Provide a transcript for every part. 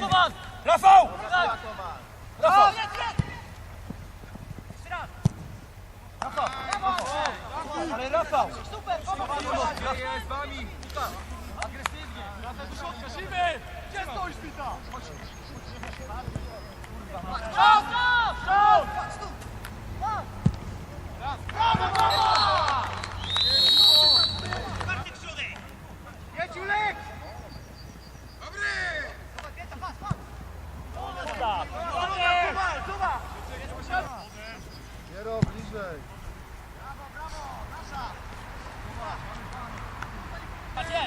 Koman! Rafał! Rafał! Ale Rafał! Super! Jest z wami! Agresywnie! Razem do środka, Szymy! Gdzie stoisz, Pita? Czas! Czas!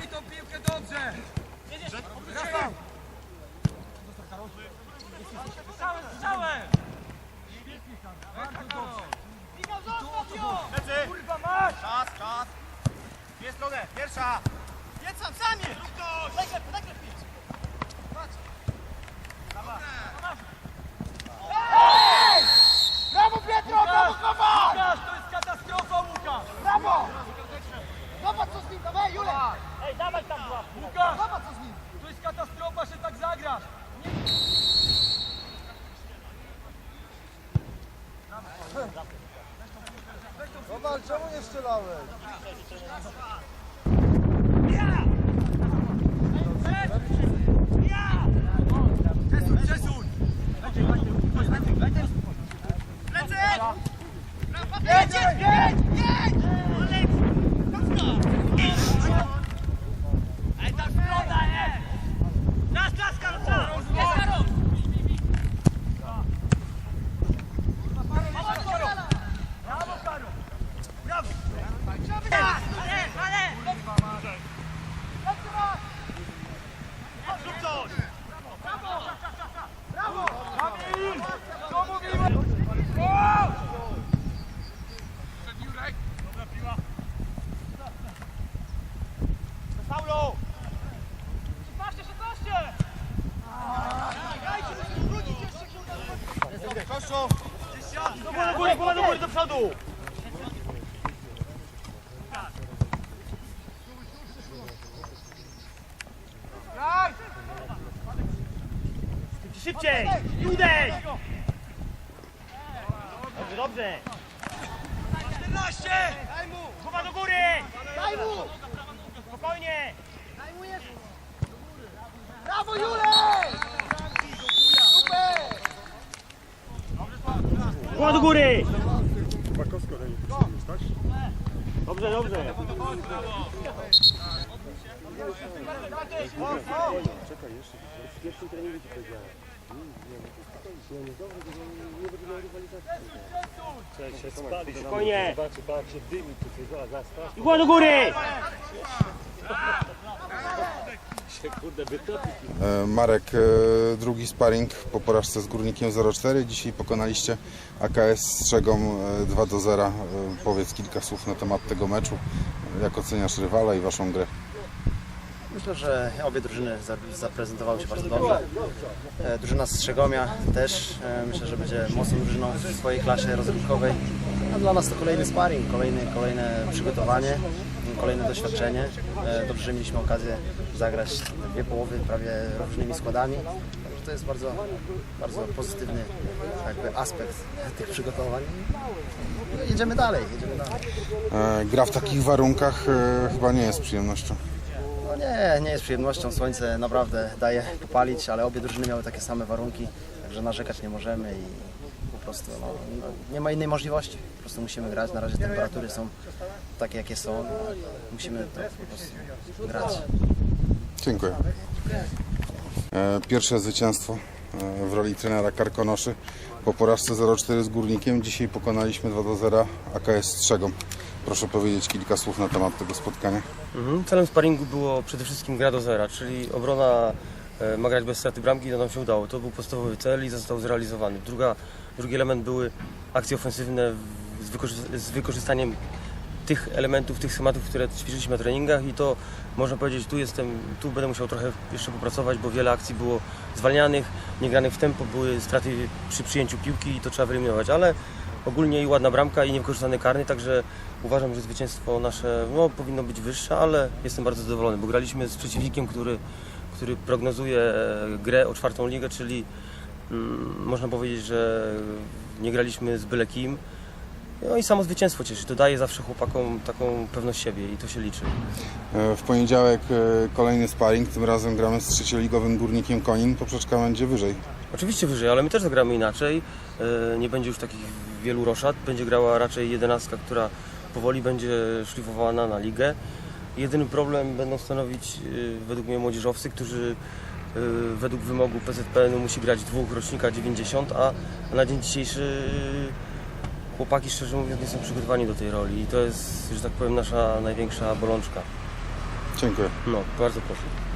I tą piłkę dobrze! Rafał! Strzałem, strzałem! Bardzo dobrze! Lecy! Kurwa mać! Czas, czas! Dwie strony, pierwsza! Jedź sam, sam jedź! Najpierw, najpierw jedź! Ej! Strzelałeś? Przesuń, przesuń! Lecy! Jedź, jedź, jedź, jedź! Ej, ta strona jest! Czas, czas, Karol, czas! Jest, Karol! Brawo, Karol! Brawo! Ale, ale! Zrób coś! Kamil! Co mówiłem? O! Paulo! 16, 16! Koszów! Do góry, głowa do góry, do przodu! Szybciej! I uderz! Dobrze, dobrze! 14! Głowa do góry! Daj mu! Spokojnie! Daj mu jeszcze! Brawo, Julek! Super! Góry! Dobrze, dobrze. Spokojnie. I głowa do góry! E, Marek, e, drugi sparring po porażce z Górnikiem 0-4. Dzisiaj pokonaliście AKS Strzegom e, 2 do 0. E, Powiedz kilka słów na temat tego meczu. Jak oceniasz rywala i waszą grę? Myślę, że obie drużyny za- zaprezentowały się bardzo dobrze. E, Drużyna Strzegomia też e, myślę, że będzie mocną drużyną w swojej klasie rozrywkowej. A dla nas to kolejny sparring, kolejny, kolejne przygotowanie, kolejne doświadczenie. E, Dobrze, że mieliśmy okazję zagrać dwie połowy prawie różnymi składami. Także to jest bardzo, bardzo pozytywny jakby aspekt tych przygotowań. No, jedziemy dalej, jedziemy dalej. E, Gra w takich warunkach e, chyba nie jest przyjemnością. No nie, nie jest przyjemnością. Słońce naprawdę daje popalić, ale obie drużyny miały takie same warunki, także narzekać nie możemy i prostu no, no, nie ma innej możliwości. Po prostu musimy grać. Na razie temperatury są takie, jakie są. Musimy to po prostu grać. Dziękuję. E, Pierwsze zwycięstwo e, w roli trenera Karkonoszy po porażce 0-4 z Górnikiem. Dzisiaj pokonaliśmy 2 do 0 AKS Strzegom. Proszę powiedzieć kilka słów na temat tego spotkania. Mhm. Celem sparingu było przede wszystkim gra do zera, czyli obrona ma grać bez straty bramki, to nam się udało. To był podstawowy cel i został zrealizowany. Druga, drugi element były akcje ofensywne z, wykorzy- z wykorzystaniem tych elementów, tych schematów, które ćwiczyliśmy na treningach i to można powiedzieć, tu jestem, tu będę musiał trochę jeszcze popracować, bo wiele akcji było zwalnianych, niegranych w tempo, były straty przy przyjęciu piłki i to trzeba wyeliminować, ale ogólnie i ładna bramka i niewykorzystany karny, także uważam, że zwycięstwo nasze no, powinno być wyższe, ale jestem bardzo zadowolony, bo graliśmy z przeciwnikiem, który, który prognozuje e, grę o czwartą ligę, czyli mm, można powiedzieć, że nie graliśmy z byle kim. No i samo zwycięstwo cieszy, to daje zawsze chłopakom taką pewność siebie i to się liczy. E, W poniedziałek e, kolejny sparring, tym razem gramy z trzecioligowym Górnikiem Konin, poprzeczka będzie wyżej. Oczywiście wyżej, ale my też zagramy inaczej. Nie będzie już takich wielu roszad. Będzie grała raczej jedenastka, która powoli będzie szlifowana na ligę. Jedyny problem będą stanowić e, według mnie młodzieżowcy, którzy e, według wymogu PZPN-u musi grać dwóch rocznika 90, a na dzień dzisiejszy e, chłopaki szczerze mówiąc nie są przygotowani do tej roli i to jest, że tak powiem, nasza największa bolączka. Dziękuję. No, bardzo proszę.